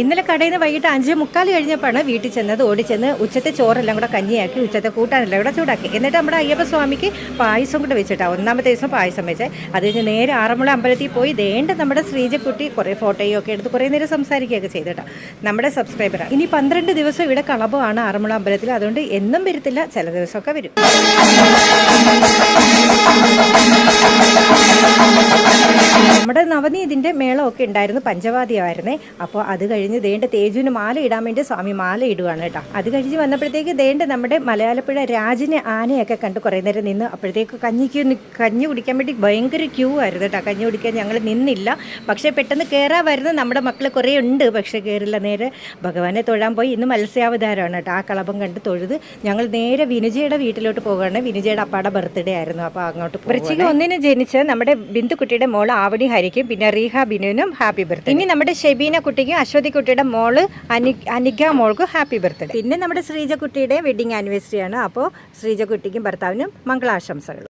ഇന്നലെ കടയിൽ നിന്ന് വൈകിട്ട് അഞ്ച് മുക്കാൽ കഴിഞ്ഞപ്പോഴാണ് വീട്ടിൽ ചെന്നത്. ഓടിച്ചെന്ന് ഉച്ചത്തെ ചോറെല്ലാം കൂടെ കഞ്ഞിയാക്കി ഉച്ചത്തെ കൂട്ടാനെല്ലാം കൂടെ ചൂടാക്കി. എന്നിട്ട് നമ്മുടെ അയ്യപ്പ സ്വാമിക്ക് പായസം കൂടെ വെച്ചിട്ടാ. ഒന്നാമത്തെ ദിവസം പായസം വെച്ച്. അത് കഴിഞ്ഞ് നേരെ ആറന്മുള അമ്പലത്തിൽ പോയി ദേണ്ട നമ്മുടെ ശ്രീജക്കുട്ടി കുറേ ഫോട്ടോയും ഒക്കെ എടുത്ത് കുറേ നേരം സംസാരിക്കുകയൊക്കെ ചെയ്തിട്ടാ. നമ്മുടെ സബ്സ്ക്രൈബറാണ് ഇനി പന്ത്രണ്ട് ദിവസം ഇവിടെ കളഭമാണ് ആറന്മുള അമ്പലത്തിൽ. അതുകൊണ്ട് എന്നും വരത്തില്ല ചില ദിവസമൊക്കെ വരും. നമ്മുടെ നവനീതിന്റെ മേളമൊക്കെ ഉണ്ടായിരുന്നു പഞ്ചവാദിയായിരുന്നേ അപ്പോൾ അത് കഴിഞ്ഞ് ദേണ്ട തേജുവിന് മാല ഇടാൻ വേണ്ടി സ്വാമി മാല ഇടുകയാണ് കേട്ടോ. അത് കഴിഞ്ഞ് വന്നപ്പോഴത്തേക്ക് ദേണ്ട നമ്മുടെ മലയാളപ്പുഴ രാജിനെ ആനയൊക്കെ കണ്ട് കുറേ നേരം നിന്ന് അപ്പോഴത്തേക്ക് കഞ്ഞിക്ക് കഞ്ഞി കുടിക്കാൻ വേണ്ടി ഭയങ്കര ക്യൂ ആയിരുന്നു കേട്ടോ. കഞ്ഞി കുടിക്കാൻ ഞങ്ങൾ നിന്നില്ല. പക്ഷേ പെട്ടെന്ന് കയറാൻ വരുന്ന നമ്മുടെ മക്കൾ കുറേ ഉണ്ട്. പക്ഷേ കയറില്ല നേരെ ഭഗവാനെ തൊഴാൻ പോയി. ഇന്ന് മത്സ്യാവതാരമാണ് കേട്ടോ. ആ കളഭം കണ്ട് തൊഴുത് ഞങ്ങൾ നേരെ വിനുജയുടെ വീട്ടിലോട്ട് പോകുകയാണ് വിനുജയുടെ അപ്പാടെ ബർത്ത്ഡേ ആയിരുന്നു. അപ്പോൾ അങ്ങോട്ട് വൃശ്ചിക ഒന്നിന് ജനിച്ച് നമ്മുടെ ബിന്ദുക്കുട്ടിയുടെ മോൾ ആവണി ഹരിക്കും പിന്നെ റീഹ ബിനുവിനും ഹാപ്പി ബർത്ത്ഡേ. ഇനി നമ്മുടെ ഷെബീന കുട്ടിക്കും അശ്വതി കുട്ടിയുടെ മോൾ അനി അനിക മോൾക്കും ഹാപ്പി ബർത്ത്ഡേ. പിന്നെ നമ്മുടെ ശ്രീജ കുട്ടിയുടെ വെഡിങ് ആനിവേഴ്സറി ആണ്. അപ്പോൾ ശ്രീജ കുട്ടിക്കും ഭർത്താവിനും മംഗളാശംസകൾ.